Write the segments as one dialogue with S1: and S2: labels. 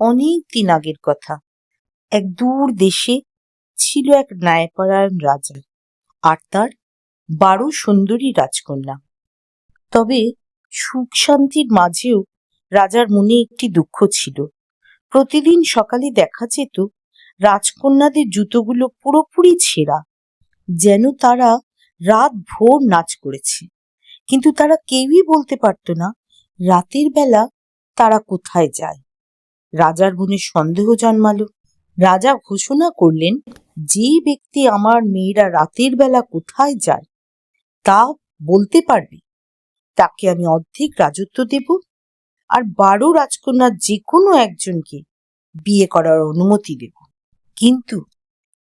S1: অনেক দিন আগের কথা। এক দূর দেশে ছিল এক ন্যায়পরায়ণ রাজা আর তার বারো সুন্দরী রাজকন্যা। তবে সুখ শান্তির মাঝেও রাজার মনে একটি দুঃখ ছিল। প্রতিদিন সকালে দেখা যেত রাজকন্যাদের জুতোগুলো পুরোপুরি ছেঁড়া, যেন তারা রাত ভোর নাচ করেছে। কিন্তু তারা কেউই বলতে পারতো না, রাতের বেলা তারা কোথায় যায়। রাজার মনে সন্দেহ জন্মালো। রাজা ঘোষণা করলেন, যে ব্যক্তি আমার মেয়েরা রাতের বেলা কোথায় যায়, তা বলতে পারবে। তাকে আমি অর্ধেক রাজত্ব দেব আর বারো রাজকন্যার যে কোনো একজনকে বিয়ে করার অনুমতি দেব। কিন্তু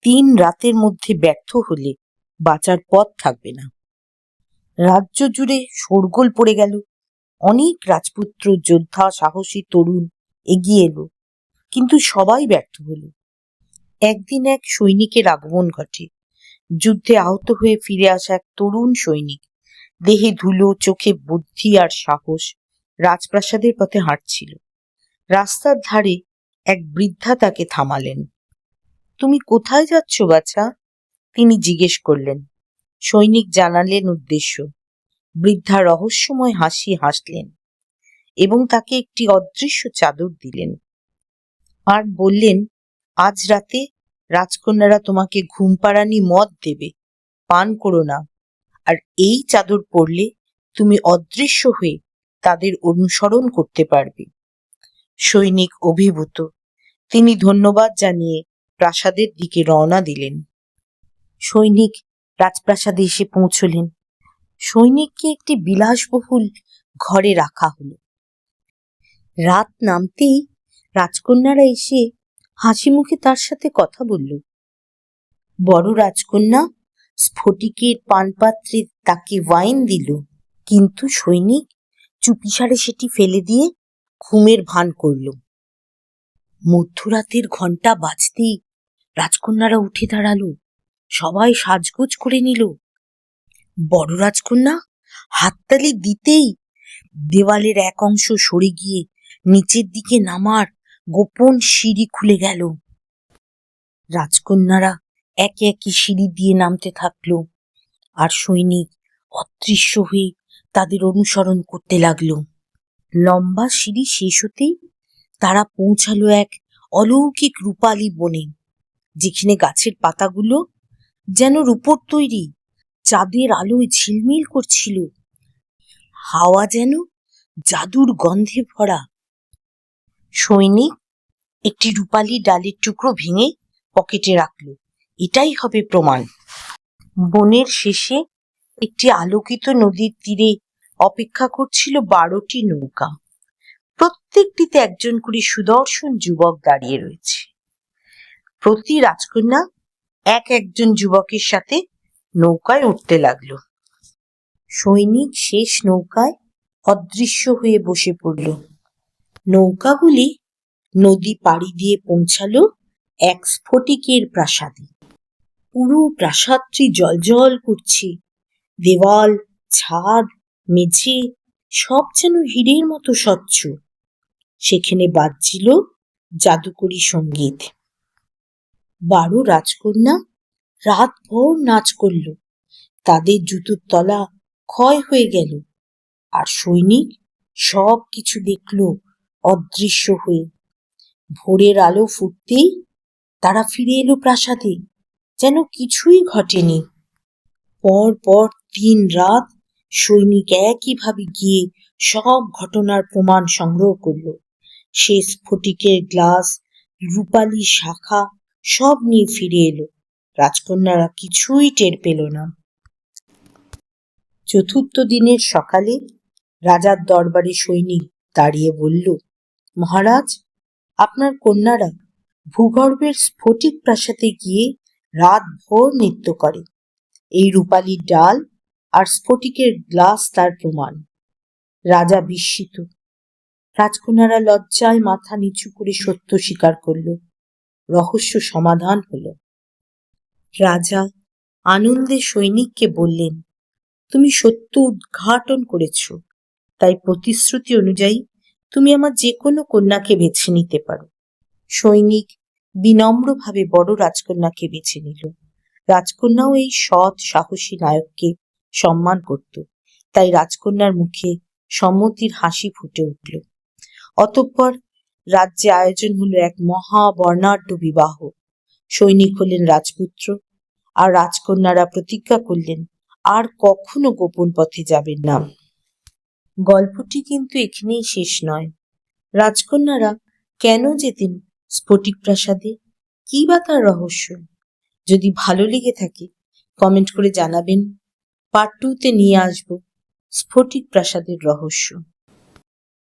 S1: তিন রাতের মধ্যে ব্যর্থ হলে বাঁচার পথ থাকবে না। রাজ্য জুড়ে শোরগোল পড়ে গেল। অনেক রাজপুত্র, যোদ্ধা, সাহসী, তরুণ এগিয়ে এলো। কিন্তু সবাই ব্যর্থ হলো। একদিন এক সৈনিকের আগমন ঘটে। যুদ্ধে আহত হয়ে ফিরে আসা এক তরুণ সৈনিক। দেহে ধুলো, চোখে বুদ্ধি আর সাহস রাজপ্রাসাদের পথে হাঁটছিল। রাস্তার ধারে এক বৃদ্ধা তাকে থামালেন। তুমি কোথায় যাচ্ছ বাছা? তিনি জিজ্ঞেস করলেন। সৈনিক জানালেন উদ্দেশ্য। বৃদ্ধা রহস্যময় হাসি হাসলেন। এবং তাকে একটি অদৃশ্য চাদর দিলেন আর বললেন, আজ রাতে রাজকন্যারা তোমাকে ঘুম পাড়ানি মদ দেবে, পান করো না। আর এই চাদর পরলে তুমি অদৃশ্য হয়ে তাদের অনুসরণ করতে পারবে সৈনিক অভিভূত, তিনি ধন্যবাদ জানিয়ে প্রাসাদের দিকে রওনা দিলেন। সৈনিক রাজপ্রাসাদে এসে পৌঁছলেন। সৈনিককে একটি বিলাসবহুল ঘরে রাখা হলো। রাত নামতেই রাজকন্যারা এসে হাসি মুখে তার সাথে কথা বলল। বড় রাজকন্যা স্ফটিকের পানপাত্রে তাকে ওয়াইন দিল, কিন্তু সৈনিক চুপিসারে সেটি ফেলে দিয়ে ঘুমের ভান করল। মধ্যরাতের ঘণ্টা বাজতেই রাজকন্যারা উঠে দাঁড়াল, সবাই সাজগোজ করে নিল। বড় রাজকন্যা হাততালি দিতেই দেওয়ালের এক অংশ সরে গিয়ে নিচের দিকে নামার গোপন সিঁড়ি খুলে গেল। রাজকন্যারা একে একে সিঁড়ি দিয়ে নামতে থাকল আর সৈনিক অদৃশ্য হয়ে তাদের অনুসরণ করতে লাগল। লম্বা সিঁড়ি শেষ হতেই তারা পৌঁছালো এক অলৌকিক রূপালী বনে, যেখানে গাছের পাতাগুলো যেন রূপোর তৈরি, চাঁদের আলোয় ঝিলমিল করছিল। হাওয়া যেন জাদুর গন্ধে ভরা। সৈনিক একটি রূপালী ডালের টুকরো ভেঙে পকেটে রাখল। এটাই হবে প্রমাণ। বনের শেষে একটি আলোকিত নদীর তীরে অপেক্ষা করছিল বারোটি নৌকা। প্রত্যেকটিতে একজন করে সুদর্শন যুবক দাঁড়িয়ে রয়েছে। প্রতি রাজকন্যা এক একজন যুবকের সাথে নৌকায় উঠতে লাগল। সৈনিক শেষ নৌকায় অদৃশ্য হয়ে বসে পড়ল। নৌকাগুলি নদী পাড়ি দিয়ে পৌঁছালো এক স্ফটিকের প্রাসাদে। পুরো প্রাসাদটি জলজল করছে। দেওয়াল, ছাদ, মেঝে সব যেন হীরের মতো স্বচ্ছ। সেখানে বাজছিল জাদুকরি সংগীত। বারো রাজকন্যা রাত ভোর নাচ করল। তাদের জুতোর তলা ক্ষয় হয়ে গেল। আর সৈনিক সব কিছু দেখল অদৃশ্য হয়ে। ভোরের আলো ফুটতেই তারা ফিরে এলো প্রাসাদে। যেন কিছুই ঘটেনি। পর পর তিন রাত সৈনিক একইভাবে গিয়ে সব ঘটনার প্রমাণ সংগ্রহ করল। সে স্ফটিকের গ্লাস, রূপালী শাখা সব নিয়ে ফিরে এলো। রাজকন্যারা কিছুই টের পেল না। চতুর্থ দিনের সকালে রাজার দরবারে সৈনিক দাঁড়িয়ে বলল মহারাজ, আপনার কন্যারা ভূগর্ভের স্ফটিক প্রাসাদে গিয়ে রাত ভোর নৃত্য করে। এই রূপালী ডাল আর স্ফটিকের গ্লাস তার প্রমাণ। রাজা বিস্মিত। রাজকন্যারা লজ্জায় মাথা নিচু করে সত্য স্বীকার করল। রহস্য সমাধান হলো। রাজা আনন্দে সৈনিককে বললেন, তুমি সত্য উদ্ঘাটন করেছ। তাই প্রতিশ্রুতি অনুযায়ী তুমি আমার যে কোনো কন্যাকে বেছে নিতে পারো। সৈনিক বিনম্রভাবে বড় রাজকন্যাকে বেছে নিল। রাজকন্যাও এই সৎ, সাহসী নায়ককে সম্মান করত। তাই রাজকন্যার মুখে সম্মতির হাসি ফুটে উঠল। অতঃপর রাজ্যে আয়োজন হলো এক মহা বর্ণাঢ্য বিবাহ। সৈনিক হলেন রাজপুত্র আর রাজকন্যারা প্রতিজ্ঞা করলেন, আর কখনো গোপন পথে যাবেন না। গল্পটি কিন্তু এখানেই শেষ নয়। রাজকন্যারা কেন যেতেন স্ফটিক প্রাসাদে, কি বা তার রহস্য? যদি ভালো লেগে থাকে কমেন্ট করে জানাবেন। পার্ট টুতে নিয়ে আসব স্ফটিক প্রাসাদের রহস্য।